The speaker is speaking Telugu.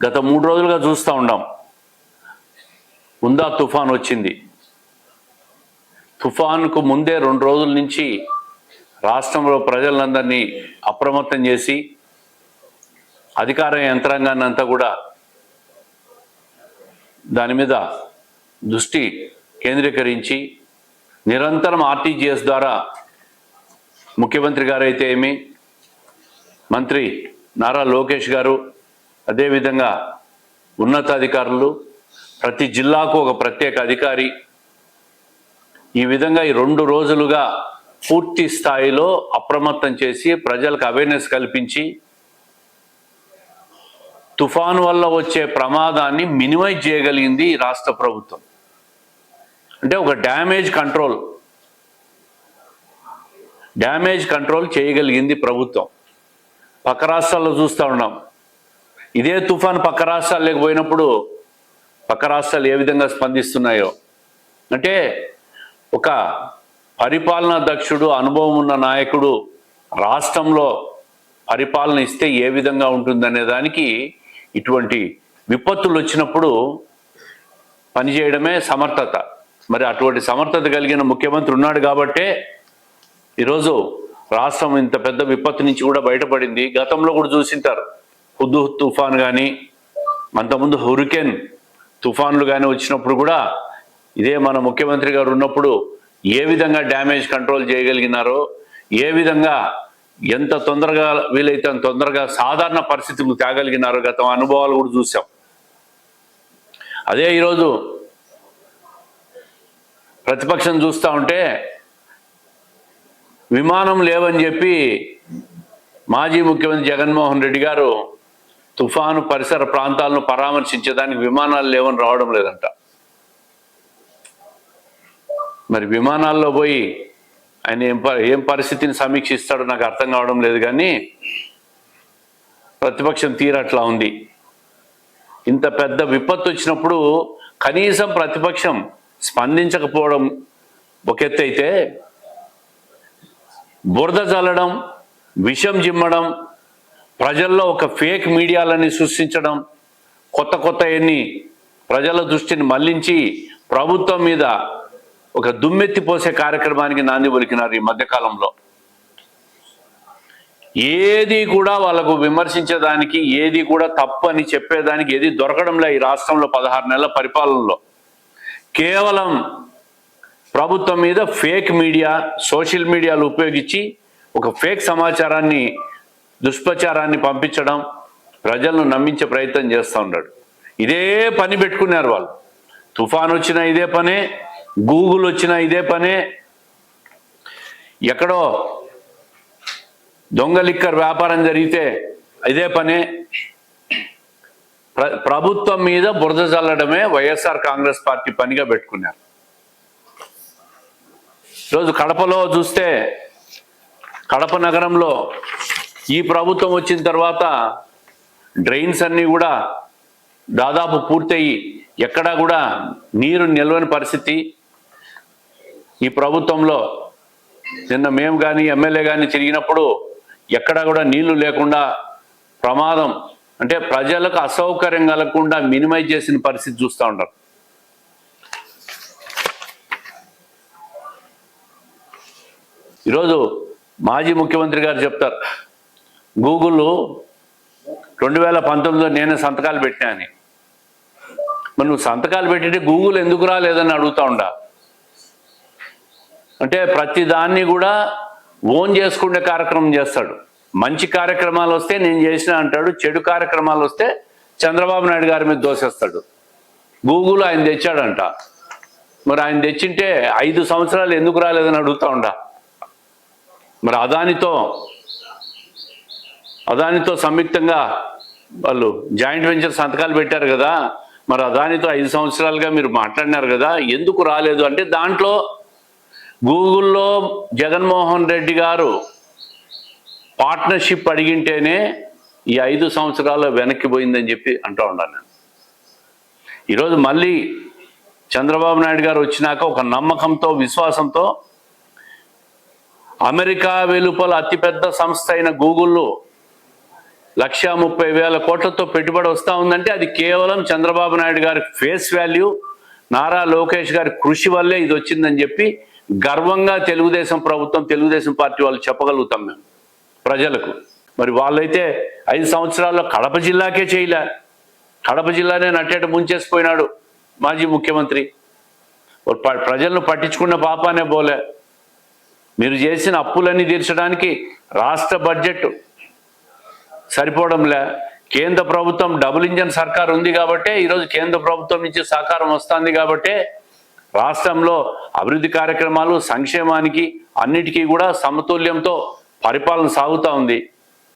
గత మూడు రోజులుగా చూస్తూ ఉన్నాం ఉందా తుఫాన్ వచ్చింది? తుఫాన్కు ముందే రెండు రోజుల నుంచి రాష్ట్రంలో ప్రజలందరినీ అప్రమత్తం చేసి అధికార యంత్రాంగాన్ని అంతా కూడా దాని మీద దృష్టి కేంద్రీకరించి నిరంతరం ఆర్టీజీఎస్ ద్వారా ముఖ్యమంత్రి గారు అయితే ఏమి? మంత్రి నారా లోకేష్ గారు అదేవిధంగా ఉన్నతాధికారులు ప్రతి జిల్లాకు ఒక ప్రత్యేక అధికారి. ఈ విధంగా ఈ రెండు రోజులుగా పూర్తి స్థాయిలో అప్రమత్తం చేసి ప్రజలకు అవేర్నెస్ కల్పించి తుఫాను వల్ల వచ్చే ప్రమాదాన్ని మినిమైజ్ చేయగలిగింది రాష్ట్ర ప్రభుత్వం. అంటే ఒక డ్యామేజ్ కంట్రోల్. డ్యామేజ్ కంట్రోల్ చేయగలిగింది ప్రభుత్వం. పక్క రాష్ట్రాల్లో చూస్తూ ఉన్నాం. ఇదే తుఫాన్ పక్క రాష్ట్రాలకు పోయినప్పుడు పక్క రాష్ట్రాలు ఏ విధంగా స్పందిస్తున్నాయో? అంటే ఒక పరిపాలనా దక్షుడు అనుభవం ఉన్న నాయకుడు రాష్ట్రంలో పరిపాలన ఇస్తే ఏ విధంగా ఉంటుందనే దానికి ఇటువంటి విపత్తులు వచ్చినప్పుడు పనిచేయడమే సమర్థత. మరి అటువంటి సమర్థత కలిగిన ముఖ్యమంత్రి ఉన్నాడు కాబట్టే ఈరోజు రాష్ట్రం ఇంత పెద్ద విపత్తు నుంచి కూడా బయటపడింది. గతంలో కూడా చూసింటారు. హుద్దు తుఫాన్ కానీ అంతకుముందు హురికెన్ తుఫాన్లు కానీ వచ్చినప్పుడు కూడా ఇదే మన ముఖ్యమంత్రి గారు ఉన్నప్పుడు ఏ విధంగా డ్యామేజ్ కంట్రోల్ చేయగలిగినారో ఏ విధంగా ఎంత తొందరగా వీలైతే అంత తొందరగా సాధారణ పరిస్థితులు తేగలిగినారో గత అనుభవాలు కూడా చూసాం. అదే ఈరోజు ప్రతిపక్షం చూస్తూ ఉంటే విమానం లేవని చెప్పి మాజీ ముఖ్యమంత్రి జగన్మోహన్ రెడ్డి గారు తుఫాను పరిసర ప్రాంతాలను పరామర్శించేదానికి విమానాలు లేవని రావడం లేదంట. మరి విమానాల్లో పోయి ఆయన ఏం ఏం పరిస్థితిని సమీక్షిస్తాడో నాకు అర్థం కావడం లేదు కానీ ప్రతిపక్షం తీరట్లా ఉంది. ఇంత పెద్ద విపత్తు వచ్చినప్పుడు కనీసం ప్రతిపక్షం స్పందించకపోవడం ఒక ఎత్తు అయితే బురద చల్లడం విషం జిమ్మడం ప్రజల్లో ఒక ఫేక్ మీడియాలని సృష్టించడం కొత్త కొత్త ఎన్ని ప్రజల దృష్టిని మళ్ళించి ప్రభుత్వం మీద ఒక దుమ్మెత్తి పోసే కార్యక్రమానికి నాంది పలికినారు ఈ మధ్యకాలంలో. ఏది కూడా వాళ్ళకు విమర్శించేదానికి ఏది కూడా తప్పు అని చెప్పేదానికి ఏది దొరకడంలే ఈ రాష్ట్రంలో పదహారు నెలల పరిపాలనలో. కేవలం ప్రభుత్వం మీద ఫేక్ మీడియా సోషల్ మీడియాలు ఉపయోగించి ఒక ఫేక్ సమాచారాన్ని దుష్ప్రచారాన్ని పంపించడం ప్రజలను నమ్మించే ప్రయత్నం చేస్తూ ఉన్నాడు. ఇదే పని పెట్టుకున్నారు వాళ్ళు. తుఫాన్ వచ్చినా ఇదే పనే గూగుల్ వచ్చినా ఇదే పనే. ఎక్కడో దొంగ లిక్కర్ వ్యాపారం జరిగితే ఇదే పనే. ప్ర ప్రభుత్వం మీద బురద చల్లడమే వైఎస్ఆర్ కాంగ్రెస్ పార్టీ పనిగా పెట్టుకున్నారు. ఈరోజు కడపలో చూస్తే కడప నగరంలో ఈ ప్రభుత్వం వచ్చిన తర్వాత డ్రైన్స్ అన్నీ కూడా దాదాపు పూర్తయి ఎక్కడా కూడా నీరు నిల్వని పరిస్థితి. ఈ ప్రభుత్వంలో నిన్న మేము కానీ ఎమ్మెల్యే కానీ తిరిగినప్పుడు ఎక్కడా కూడా నీళ్ళు లేకుండా ప్రమాదం అంటే ప్రజలకు అసౌకర్యం కలగకుండా మినిమైజ్ చేసిన పరిస్థితి చూస్తూ ఉంటారు. ఈరోజు మాజీ ముఖ్యమంత్రి గారు చెప్తారు గూగుల్ రెండు వేల పంతొమ్మిదిలో నేనే సంతకాలు పెట్టాను మరి నువ్వు సంతకాలు పెట్టితే గూగుల్ ఎందుకు రాలేదని అడుగుతా ఉండా? అంటే ప్రతి దాన్ని కూడా ఓన్ చేసుకునే కార్యక్రమం చేస్తాడు. మంచి కార్యక్రమాలు వస్తే నేను చేసిన అంటాడు చెడు కార్యక్రమాలు వస్తే చంద్రబాబు నాయుడు గారి మీద దోసేస్తాడు. గూగుల్ ఆయన తెచ్చాడంట. మరి ఆయన తెచ్చింటే ఐదు సంవత్సరాలు ఎందుకు రాలేదని అడుగుతా ఉండా? మరి అదానితో అదానితో సంయుక్తంగా వాళ్ళు జాయింట్ వెంచర్ సంతకాలు పెట్టారు కదా మరి అదానితో ఐదు సంవత్సరాలుగా మీరు మాట్లాడినారు కదా ఎందుకు రాలేదు? అంటే దాంట్లో గూగుల్లో జగన్మోహన్ రెడ్డి గారు పార్ట్నర్షిప్ అడిగింటేనే ఈ ఐదు సంవత్సరాలు వెనక్కి పోయిందని చెప్పి అంటూ ఉన్నాను నేను. ఈరోజు మళ్ళీ చంద్రబాబు నాయుడు గారు వచ్చినాక ఒక నమ్మకంతో విశ్వాసంతో అమెరికా వెలుపల అతిపెద్ద సంస్థ అయిన గూగుల్లో లక్ష ముప్పై వేల కోట్లతో పెట్టుబడి వస్తూ ఉందంటే అది కేవలం చంద్రబాబు నాయుడు గారి ఫేస్ వాల్యూ నారా లోకేష్ గారి కృషి వల్లే ఇది వచ్చిందని చెప్పి గర్వంగా తెలుగుదేశం ప్రభుత్వం తెలుగుదేశం పార్టీ వాళ్ళు చెప్పగలుగుతాం మేము ప్రజలకు. మరి వాళ్ళైతే ఐదు సంవత్సరాల్లో కడప జిల్లాకే చేయలే. కడప జిల్లానే నట్టేట ముంచేసిపోయినాడు మాజీ ముఖ్యమంత్రి. ప్రజలను పట్టించుకున్న పాపానే పోలే మీరు చేసిన అప్పులన్నీ తీర్చడానికి రాష్ట్ర బడ్జెట్ సరిపోవడంలే. కేంద్ర ప్రభుత్వం డబుల్ ఇంజన్ సర్కార్ ఉంది కాబట్టే ఈరోజు కేంద్ర ప్రభుత్వం నుంచి సహకారం వస్తుంది కాబట్టే రాష్ట్రంలో అభివృద్ధి కార్యక్రమాలు సంక్షేమానికి అన్నిటికీ కూడా సమతుల్యంతో పరిపాలన సాగుతూ ఉంది.